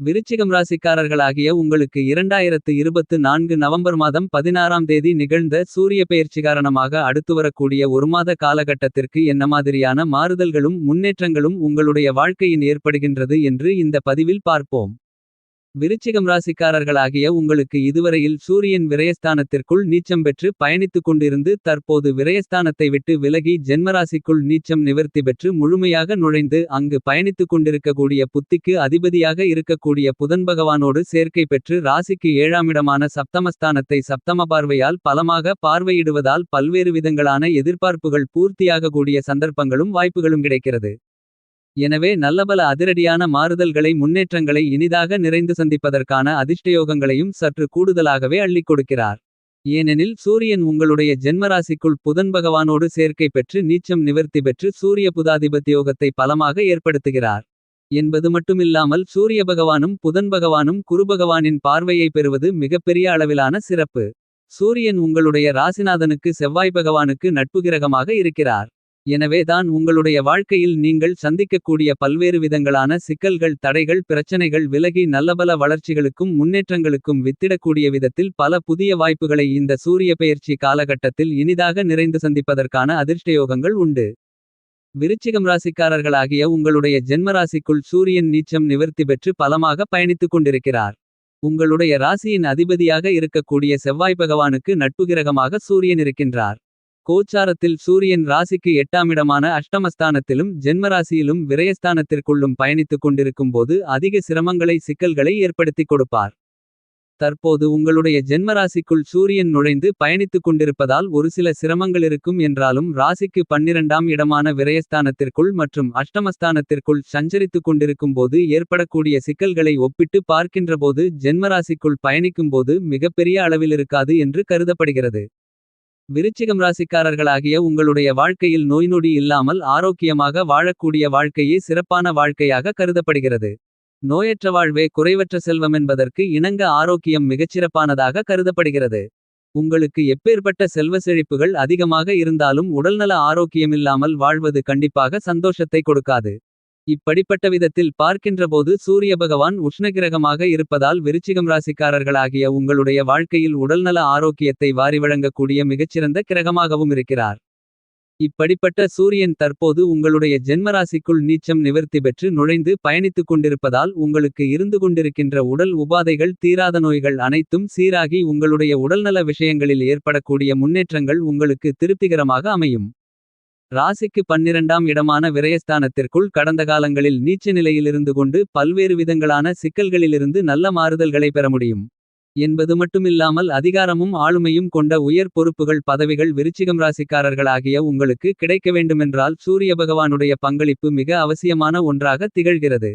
விருச்சிகம் ராசிக்காரர்களாகிய உங்களுக்கு இரண்டாயிரத்து இருபத்து நான்கு நவம்பர் மாதம் பதினாறாம் தேதி நிகழ்ந்த சூரிய பெயர்ச்சி காரணமாக அடுத்து வரக்கூடிய ஒரு மாத காலகட்டத்திற்கு என்ன மாதிரியான மாறுதல்களும் முன்னேற்றங்களும் உங்களுடைய வாழ்க்கையின் ஏற்படுகின்றது என்று இந்த பதிவில் பார்ப்போம். விருச்சிகம் ராசிக்காரர்களாகிய உங்களுக்கு இதுவரையில் சூரியன் விரயஸ்தானத்திற்குள் நீச்சம் பெற்று பயணித்துக் கொண்டிருந்து தற்போது விரயஸ்தானத்தை விட்டு விலகி ஜென்மராசிக்குள் நீச்சம் நிவர்த்தி பெற்று முழுமையாக நுழைந்து அங்கு பயணித்துக் கொண்டிருக்கக்கூடிய புத்திக்கு அதிபதியாக இருக்கக்கூடிய புதன் பகவானோடு சேர்க்கை பெற்று ராசிக்கு ஏழாமிடமான சப்தமஸ்தானத்தை சப்தம பார்வையால் பலமாக பார்வையிடுவதால் பல்வேறு விதங்களான எதிர்பார்ப்புகள் பூர்த்தியாகக்கூடிய சந்தர்ப்பங்களும் வாய்ப்புகளும் கிடைக்கிறது. எனவே நல்லபல அதிரடியான மாறுதல்களை முன்னேற்றங்களை இனிதாக நிறைந்து சந்திப்பதற்கான அதிர்ஷ்டயோகங்களையும் சற்று கூடுதலாகவே அள்ளிக் கொடுக்கிறார். ஏனெனில் சூரியன் உங்களுடைய ஜென்மராசிக்குள் புதன் பகவானோடு சேர்க்கை பெற்று நீச்சம் நிவர்த்தி பெற்று சூரிய புதாதிபத்தியோகத்தை பலமாக ஏற்படுத்துகிறார். என்பது மட்டுமில்லாமல் சூரிய பகவானும் புதன் பகவானும் குருபகவானின் பார்வையை பெறுவது மிகப்பெரிய அளவிலான சிறப்பு. சூரியன் உங்களுடைய ராசிநாதனுக்கு செவ்வாய் பகவானுக்கு நட்புகிரகமாக இருக்கிறார். எனவே தான் உங்களுடைய வாழ்க்கையில் நீங்கள் சந்திக்கக்கூடிய பல்வேறு விதங்களான சிக்கல்கள் தடைகள் பிரச்சனைகள் விலகி நல்லபல வளர்ச்சிகளுக்கும் முன்னேற்றங்களுக்கும் வித்திடக்கூடிய விதத்தில் பல புதிய வாய்ப்புகளை இந்த சூரிய பெயர்ச்சி காலகட்டத்தில் இனிதாக நிறைந்து சந்திப்பதற்கான அதிர்ஷ்டயோகங்கள் உண்டு. விருச்சிகம் ராசிக்காரர்களாகிய உங்களுடைய ஜென்மராசிக்குள் சூரியன் நீச்சம் நிவர்த்தி பெற்று பலமாக பயணித்துக் கொண்டிருக்கிறார். உங்களுடைய ராசியின் அதிபதியாக இருக்கக்கூடிய செவ்வாய் பகவானுக்கு நட்புகிரகமாக சூரியன் இருக்கின்றார். கோச்சாரத்தில் சூரியன் ராசிக்கு எட்டாமிடமான அஷ்டமஸ்தானத்திலும் ஜென்மராசியிலும் விரயஸ்தானத்திற்குள்ளும் பயணித்துக் கொண்டிருக்கும் போது அதிக சிரமங்களை சிக்கல்களை ஏற்படுத்திக் கொடுப்பார். தற்போது உங்களுடைய ஜென்மராசிக்குள் சூரியன் நுழைந்து பயணித்துக் கொண்டிருப்பதால் ஒரு சில சிரமங்களிருக்கும் என்றாலும் ராசிக்கு பன்னிரண்டாம் இடமான விரயஸ்தானத்திற்குள் மற்றும் அஷ்டமஸ்தானத்திற்குள் சஞ்சரித்துக் கொண்டிருக்கும் போது ஏற்படக்கூடிய சிக்கல்களை ஒப்பிட்டு பார்க்கின்றபோது ஜென்மராசிக்குள் பயணிக்கும்போது மிகப்பெரிய அளவிலிருக்காது என்று கருதப்படுகிறது. விருச்சிகம் ராசிக்காரர்களாகிய உங்களுடைய வாழ்க்கையில் நோய்நொடி இல்லாமல் ஆரோக்கியமாக வாழக்கூடிய வாழ்க்கையே சிறப்பான வாழ்க்கையாக கருதப்படுகிறது. நோயற்ற வாழ்வே குறைவற்ற செல்வமென்பதற்கு இணங்க ஆரோக்கியம் மிகச்சிறப்பானதாக கருதப்படுகிறது. உங்களுக்கு எப்பேற்பட்ட செல்வ செழிப்புகள் அதிகமாக இருந்தாலும் உடல்நல ஆரோக்கியமில்லாமல் வாழ்வது கண்டிப்பாக சந்தோஷத்தை கொடுக்காது. இப்படிப்பட்ட விதத்தில் பார்க்கின்றபோது சூரிய பகவான் உஷ்ணகிரகமாக இருப்பதால் விருச்சிகம் ராசிக்காரர்களாகிய உங்களுடைய வாழ்க்கையில் உடல்நல ஆரோக்கியத்தை வாரி வழங்கக்கூடிய மிகச்சிறந்த கிரகமாகவும் இருக்கிறார். இப்படிப்பட்ட சூரியன் தற்போது உங்களுடைய ஜென்மராசிக்குள் நீச்சம் நிவர்த்தி பெற்று நுழைந்து பயணித்துக் கொண்டிருப்பதால் உங்களுக்கு இருந்து கொண்டிருக்கின்ற உடல் உபாதைகள் தீராத நோய்கள் அனைத்தும் சீராகி உங்களுடைய உடல்நல விஷயங்களில் ஏற்படக்கூடிய முன்னேற்றங்கள் உங்களுக்கு திருப்திகரமாக அமையும். ராசிக்கு பன்னிரண்டாம் இடமான விரயஸ்தானத்திற்குள் கடந்த காலங்களில் நீச்ச நிலையிலிருந்து கொண்டு பல்வேறு விதங்களான சிக்கல்களிலிருந்து நல்ல மாறுதல்களை பெற முடியும். என்பது மட்டுமில்லாமல் அதிகாரமும் ஆளுமையும் கொண்ட உயர் பொறுப்புகள் பதவிகள் விருச்சிகம் ராசிக்காரர்களாகிய உங்களுக்கு கிடைக்க வேண்டுமென்றால் சூரிய பகவானுடைய பங்களிப்பு மிக அவசியமான ஒன்றாக திகழ்கிறது.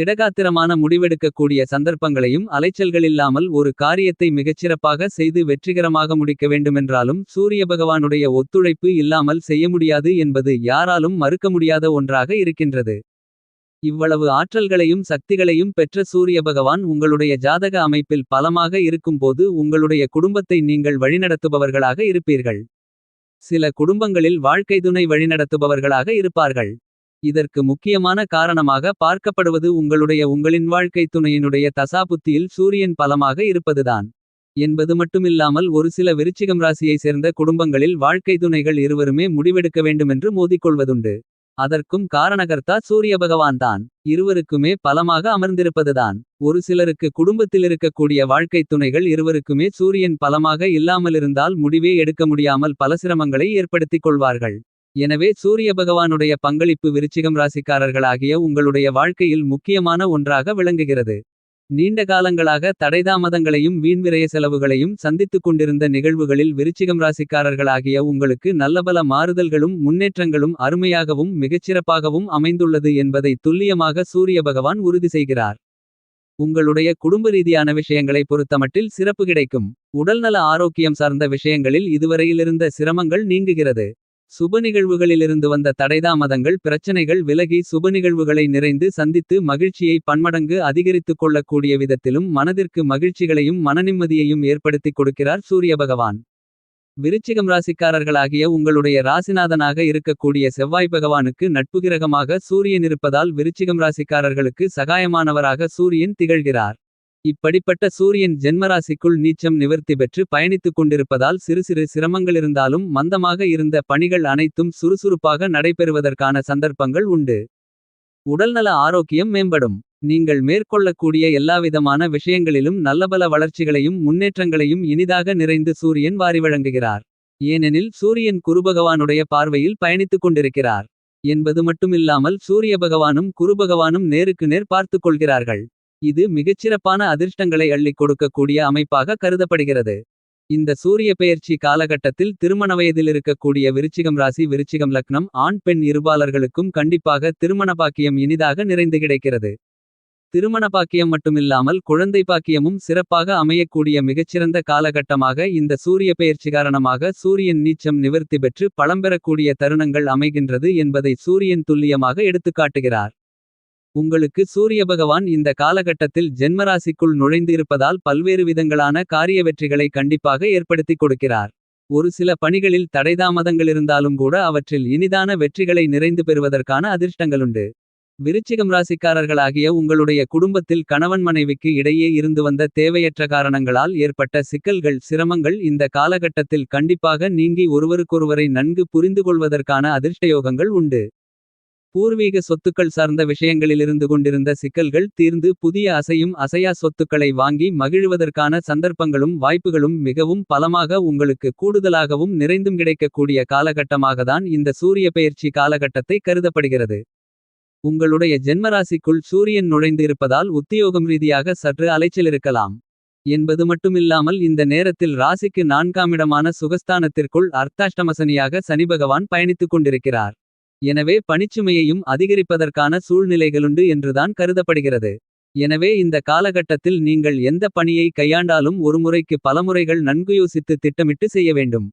திடகாத்திரமான முடிவெடுக்கக்கூடிய சந்தர்ப்பங்களையும் அலைச்சல்களில்லாமல் ஒரு காரியத்தை மிகச்சிறப்பாக செய்து வெற்றிகரமாக முடிக்க வேண்டுமென்றாலும் சூரிய பகவானுடைய ஒத்துழைப்பு இல்லாமல் செய்ய முடியாது என்பது யாராலும் மறுக்க முடியாத ஒன்றாக இருக்கின்றது. இவ்வளவு ஆற்றல்களையும் சக்திகளையும் பெற்ற சூரிய பகவான் உங்களுடைய ஜாதக அமைப்பில் பலமாக இருக்கும்போது உங்களுடைய குடும்பத்தை நீங்கள் வழிநடத்துபவர்களாக இருப்பீர்கள். சில குடும்பங்களில் வாழ்க்கை துணை வழிநடத்துபவர்களாக இருப்பார்கள். இதற்கு முக்கியமான காரணமாக பார்க்கப்படுவது உங்களுடைய உங்களின் வாழ்க்கை துணையினுடைய தசாபுத்தியில் சூரியன் பலமாக இருப்பதுதான். என்பது மட்டுமில்லாமல் ஒரு சில விருச்சிகம் ராசியை சேர்ந்த குடும்பங்களில் வாழ்க்கை துணைகள் இருவருமே முடிவெடுக்க வேண்டுமென்று மோதிக்கொள்வதுண்டு. அதற்கும் காரணகர்த்தா சூரிய பகவான்தான். இருவருக்குமே பலமாக அமர்ந்திருப்பதுதான். ஒரு சிலருக்கு குடும்பத்திலிருக்கக்கூடிய வாழ்க்கை துணைகள் இருவருக்குமே சூரியன் பலமாக இல்லாமலிருந்தால் முடிவே எடுக்க முடியாமல் பல சிரமங்களை ஏற்படுத்திக் கொள்வார்கள். எனவே சூரிய பகவானுடைய பங்களிப்பு விருச்சிகம் ராசிக்காரர்களாகிய உங்களுடைய வாழ்க்கையில் முக்கியமான ஒன்றாக விளங்குகிறது. நீண்ட காலங்களாக தடைதாமதங்களையும் வீண்விரய செலவுகளையும் சந்தித்துக் கொண்டிருந்த நிகழ்வுகளில் விருச்சிகம் ராசிக்காரர்களாகிய உங்களுக்கு நல்லபல மாறுதல்களும் முன்னேற்றங்களும் அருமையாகவும் மிகச்சிறப்பாகவும் அமைந்துள்ளது என்பதை துல்லியமாக சூரிய பகவான் உறுதி செய்கிறார். உங்களுடைய குடும்ப ரீதியான விஷயங்களை பொறுத்தமட்டில் சிறப்பு கிடைக்கும். உடல்நல ஆரோக்கியம் சார்ந்த விஷயங்களில் இதுவரையிலிருந்த சிரமங்கள் நீங்குகிறது. சுப நிகழ்வுகளிலிருந்து வந்த தடைதாமதங்கள் பிரச்சனைகள் விலகி சுப நிகழ்வுகளை நிறைந்து சந்தித்து மகிழ்ச்சியை பன்மடங்கு அதிகரித்துக் கொள்ளக்கூடிய விதத்திலும் மனதிற்கு மகிழ்ச்சிகளையும் மனநிம்மதியையும் ஏற்படுத்திக் கொடுக்கிறார் சூரிய பகவான். விருச்சிகம் ராசிக்காரர்களாகிய உங்களுடைய ராசிநாதனாக இருக்கக்கூடிய செவ்வாய் பகவானுக்கு நட்புகிரகமாக சூரியன் இருப்பதால் விருச்சிகம் ராசிக்காரர்களுக்கு சகாயமானவராக சூரியன் திகழ்கிறார். இப்படிப்பட்ட சூரியன் ஜென்மராசிக்குள் நீச்சம் நிவர்த்தி பெற்று பயணித்துக் கொண்டிருப்பதால் சிறு சிறு சிரமங்களிருந்தாலும் மந்தமாக இருந்த பணிகள் அனைத்தும் சுறுசுறுப்பாக நடைபெறுவதற்கான சந்தர்ப்பங்கள் உண்டு. உடல்நல ஆரோக்கியம் மேம்படும். நீங்கள் மேற்கொள்ளக்கூடிய எல்லாவிதமான விஷயங்களிலும் நல்லபல வளர்ச்சிகளையும் முன்னேற்றங்களையும் இனிதாக நிறைந்து சூரியன் வாரி வழங்குகிறார். ஏனெனில் சூரியன் குருபகவானுடைய பார்வையில் பயணித்துக் கொண்டிருக்கிறார். என்பது மட்டுமில்லாமல் சூரிய பகவானும் குருபகவானும் நேருக்கு நேர் பார்த்துக் கொள்கிறார்கள். இது மிகச்சிறப்பான அதிர்ஷ்டங்களை அள்ளிக் கொடுக்கக்கூடிய அமைப்பாக கருதப்படுகிறது. இந்த சூரிய பெயர்ச்சி காலகட்டத்தில் திருமண வயதில் இருக்கக்கூடிய விருச்சிகம் ராசி விருச்சிகம் லக்னம் ஆண் பெண் இருபாலர்களுக்கும் கண்டிப்பாக திருமண பாக்கியம் இனிதாக நிறைந்து கிடைக்கிறது. திருமண பாக்கியம் மட்டுமில்லாமல் குழந்தை பாக்கியமும் சிறப்பாக அமையக்கூடிய மிகச்சிறந்த காலகட்டமாக இந்த சூரிய பெயர்ச்சி காரணமாக சூரியன் நீச்சம் நிவர்த்தி பெற்று பழம்பெறக்கூடிய தருணங்கள் அமைகின்றது என்பதை சூரியன் துல்லியமாக எடுத்துக்காட்டுகிறார். உங்களுக்கு சூரிய பகவான் இந்த காலகட்டத்தில் ஜென்மராசிக்குள் நுழைந்து இருப்பதால் பல்வேறு விதங்களான காரிய வெற்றிகளை கண்டிப்பாக ஏற்படுத்திக் கொடுக்கிறார். ஒரு சில பணிகளில் தடைதாமதங்களிருந்தாலும் கூட அவற்றில் இனிதான வெற்றிகளை நிறைந்து பெறுவதற்கான அதிர்ஷ்டங்களுண்டு. விருச்சிகம் ராசிக்காரர்களாகிய உங்களுடைய குடும்பத்தில் கணவன் மனைவிக்கு இடையே இருந்து வந்த தேவையற்ற காரணங்களால் ஏற்பட்ட சிக்கல்கள் சிரமங்கள் இந்த காலகட்டத்தில் கண்டிப்பாக நீங்கி ஒருவருக்கொருவரை நன்கு புரிந்துகொள்வதற்கான அதிர்ஷ்டயோகங்கள் உண்டு. பூர்வீக சொத்துக்கள் சார்ந்த விஷயங்களிலிருந்து கொண்டிருந்த சிக்கல்கள் தீர்ந்து புதிய அசையும் அசையா சொத்துக்களை வாங்கி மகிழ்வதற்கான சந்தர்ப்பங்களும் வாய்ப்புகளும் மிகவும் பலமாக உங்களுக்கு கூடுதலாகவும் நிறைந்தும் கிடைக்கக்கூடிய காலகட்டமாகத்தான் இந்த சூரிய பெயர்ச்சி காலகட்டத்தை கருதப்படுகிறது. உங்களுடைய ஜென்மராசிக்குள் சூரியன் நுழைந்து இருப்பதால் உத்தியோகம் ரீதியாக சற்று அலைச்சலிருக்கலாம். என்பது மட்டுமில்லாமல் இந்த நேரத்தில் ராசிக்கு நான்காமிடமான சுகஸ்தானத்திற்குள் அர்த்தாஷ்டமசனியாக சனிபகவான் பயணித்துக் கொண்டிருக்கிறார். எனவே பணிச்சுமையையும் அதிகரிப்பதற்கான சூழ்நிலைகளுண்டு என்றுதான் கருதப்படுகிறது. எனவே இந்த காலகட்டத்தில் நீங்கள் எந்த பணியை கையாண்டாலும் ஒருமுறைக்கு பலமுறைகள் நன்கு யோசித்து திட்டமிட்டு செய்ய வேண்டும்.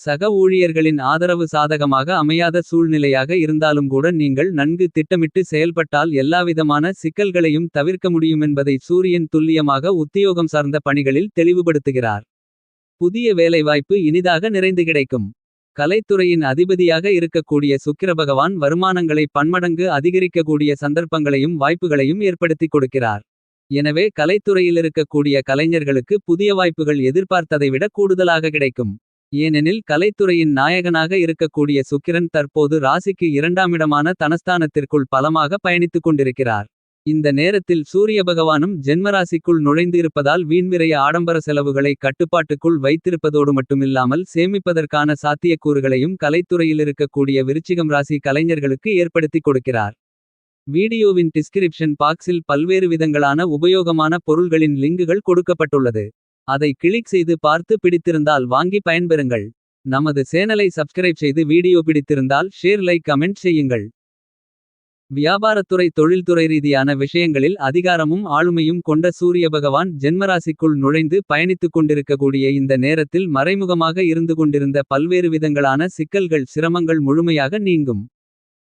சக ஊழியர்களின் ஆதரவு சாதகமாக அமையாத சூழ்நிலையாக இருந்தாலும் கூட நீங்கள் நன்கு திட்டமிட்டு செயல்பட்டால் எல்லாவிதமான சிக்கல்களையும் தவிர்க்க முடியுமென்பதை சூரியன் துல்லியமாக உத்தியோகம் சார்ந்த பணிகளில் தெளிவுபடுத்துகிறார். புதிய வேலைவாய்ப்பு இனிதாக நிறைந்து கிடைக்கும். கலைத்துறையின் அதிபதியாக இருக்கக்கூடிய சுக்கிரபகவான் வருமானங்களை பன்மடங்கு அதிகரிக்கக்கூடிய சந்தர்ப்பங்களையும் வாய்ப்புகளையும் ஏற்படுத்திக் கொடுக்கிறார். எனவே கலைத்துறையிலிருக்கக்கூடிய கலைஞர்களுக்கு புதிய வாய்ப்புகள் எதிர்பார்த்ததை விட கூடுதலாக கிடைக்கும். ஏனெனில் கலைத்துறையின் நாயகனாக இருக்கக்கூடிய சுக்கிரன் தற்போது ராசிக்கு இரண்டாமிடமான தனஸ்தானத்திற்குள் பலமாக பயணித்துக் கொண்டிருக்கிறார். இந்த நேரத்தில் சூரிய பகவானும் ஜென்மராசிக்குள் நுழைந்து இருப்பதால் வீண்விரைய ஆடம்பர செலவுகளை கட்டுப்பாட்டுக்குள் வைத்திருப்பதோடு மட்டுமில்லாமல் சேமிப்பதற்கான சாத்தியக்கூறுகளையும் கலைத்துறையிலிருக்கக்கூடிய விருச்சிகம் ராசி கலைஞர்களுக்கு ஏற்படுத்திக் கொடுக்கிறார். வீடியோவின் டிஸ்கிரிப்ஷன் பாக்ஸில் பல்வேறு விதங்களான உபயோகமான பொருள்களின் லிங்குகள் கொடுக்கப்பட்டுள்ளது. அதை கிளிக் செய்து பார்த்து பிடித்திருந்தால் வாங்கி பயன்பெறுங்கள். நமது சேனலை சப்ஸ்கிரைப் செய்து வீடியோ பிடித்திருந்தால் ஷேர் லைக் கமெண்ட் செய்யுங்கள். வியாபாரத்துறை தொழில்துறை ரீதியான விஷயங்களில் அதிகாரமும் ஆளுமையும் கொண்ட சூரிய பகவான் ஜென்மராசிக்குள் நுழைந்து பயணித்துக் கொண்டிருக்கக்கூடிய இந்த நேரத்தில் மறைமுகமாக இருந்து கொண்டிருந்த பல்வேறு விதங்களான சிக்கல்கள் சிரமங்கள் முழுமையாக நீங்கும்.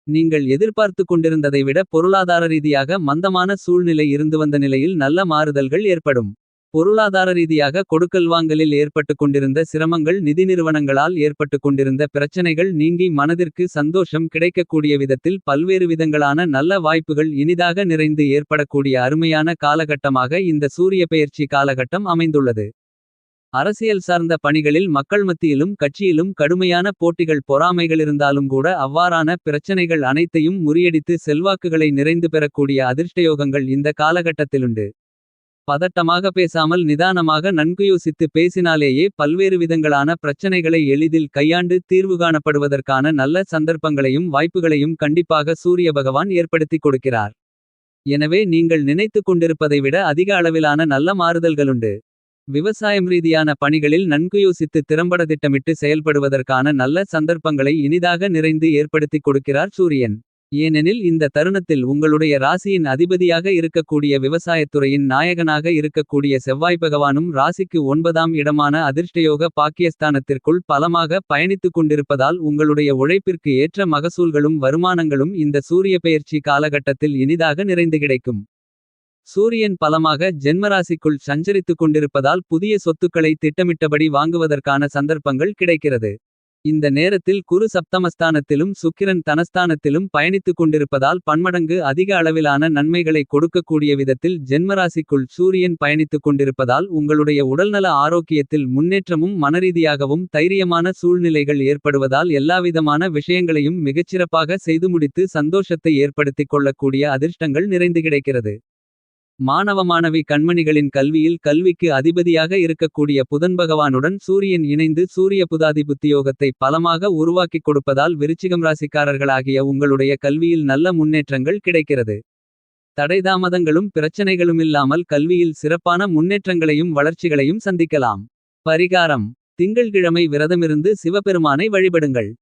நீங்கள் எதிர்பார்த்து கொண்டிருந்ததை விட பொருளாதார ரீதியாக மந்தமான சூழ்நிலை இருந்து வந்த நிலையில் நல்ல மாறுதல்கள் ஏற்படும். பொருளாதார ரீதியாக கொடுக்கல் வாங்கலில் ஏற்பட்டுக் கொண்டிருந்த சிரமங்கள் நிதி நிறுவனங்களால் ஏற்பட்டுக் கொண்டிருந்த பிரச்சனைகள் நீங்கி மனதிற்கு சந்தோஷம் கிடைக்கக்கூடிய விதத்தில் பல்வேறு விதங்களான நல்ல வாய்ப்புகள் இனிதாக நிறைந்து ஏற்படக்கூடிய அருமையான காலகட்டமாக இந்த சூரிய பெயர்ச்சி காலகட்டம் அமைந்துள்ளது. அரசியல் சார்ந்த பணிகளில் மக்கள் மத்தியிலும் கட்சியிலும் கடுமையான போட்டிகள் பொறாமைகள் இருந்தாலும் கூட அவ்வாறான பிரச்சனைகள் அனைத்தையும் முறியடித்து செல்வாக்குகளை நிறைந்து பெறக்கூடிய அதிர்ஷ்டயோகங்கள் இந்த காலகட்டத்திலுண்டு. பதட்டமாக பேசாமல் நிதானமாக நன்கு யோசித்து பேசினாலேயே பல்வேறு விதங்களான பிரச்சனைகளை எளிதில் கையாண்டு தீர்வு காணப்படுவதற்கான நல்ல சந்தர்ப்பங்களையும் வாய்ப்புகளையும் கண்டிப்பாக சூரிய பகவான் ஏற்படுத்திக் கொடுக்கிறார். எனவே நீங்கள் நினைத்துக் கொண்டிருப்பதை விட அதிக அளவிலான நல்ல மாறுதல்களுண்டு. விவசாயம் ரீதியான பணிகளில் நன்கு யோசித்து திறம்பட திட்டமிட்டு செயல்படுவதற்கான நல்ல சந்தர்ப்பங்களை இனிதாக நிறைந்து ஏற்படுத்திக் கொடுக்கிறார் சூரியன். ஏனெனில் இந்த தருணத்தில் உங்களுடைய ராசியின் அதிபதியாக இருக்கக்கூடிய விவசாயத்துறையின் நாயகனாக இருக்கக்கூடிய செவ்வாய் பகவானும் ராசிக்கு ஒன்பதாம் இடமான அதிர்ஷ்டயோக பாக்கியஸ்தானத்திற்குள் பலமாக பயணித்துக் கொண்டிருப்பதால் உங்களுடைய உழைப்பிற்கு ஏற்ற மகசூல்களும் வருமானங்களும் இந்த சூரிய பெயர்ச்சி காலகட்டத்தில் இனிதாக நிறைந்து கிடைக்கும். சூரியன் பலமாக ஜென்மராசிக்குள் சஞ்சரித்துக் கொண்டிருப்பதால் புதிய சொத்துக்களை திட்டமிட்டபடி வாங்குவதற்கான சந்தர்ப்பங்கள் கிடைக்கிறது. இந்த நேரத்தில் குரு சப்தமஸ்தானத்திலும் சுக்கிரன் தனஸ்தானத்திலும் பயணித்துக் கொண்டிருப்பதால் பன்மடங்கு அதிக அளவிலான நன்மைகளை கொடுக்கக்கூடிய விதத்தில் ஜென்மராசிக்குள் சூரியன் பயணித்துக் கொண்டிருப்பதால் உங்களுடைய உடல்நல ஆரோக்கியத்தில் முன்னேற்றமும் மனரீதியாகவும் தைரியமான சூழ்நிலைகள் ஏற்படுவதால் எல்லாவிதமான விஷயங்களையும் மிகச்சிறப்பாக செய்து முடித்து சந்தோஷத்தை ஏற்படுத்திக் கொள்ளக்கூடிய அதிர்ஷ்டங்கள் நிறைந்து கிடைக்கிறது. மாணவ மாணவி கண்மணிகளின் கல்வியில் கல்விக்கு அதிபதியாக இருக்கக்கூடிய புதன் பகவானுடன் சூரியன் இணைந்து சூரிய புதாதிபுத்தியோகத்தை பலமாக உருவாக்கிக் கொடுப்பதால் விருச்சிகம் ராசிக்காரர்களாகிய உங்களுடைய கல்வியில் நல்ல முன்னேற்றங்கள் கிடைக்கிறது. தடைதாமதங்களும் பிரச்சனைகளுமில்லாமல் கல்வியில் சிறப்பான முன்னேற்றங்களையும் வளர்ச்சிகளையும் சந்திக்கலாம். பரிகாரம் திங்கள்கிழமை விரதமிருந்து சிவபெருமானை வழிபடுங்கள்.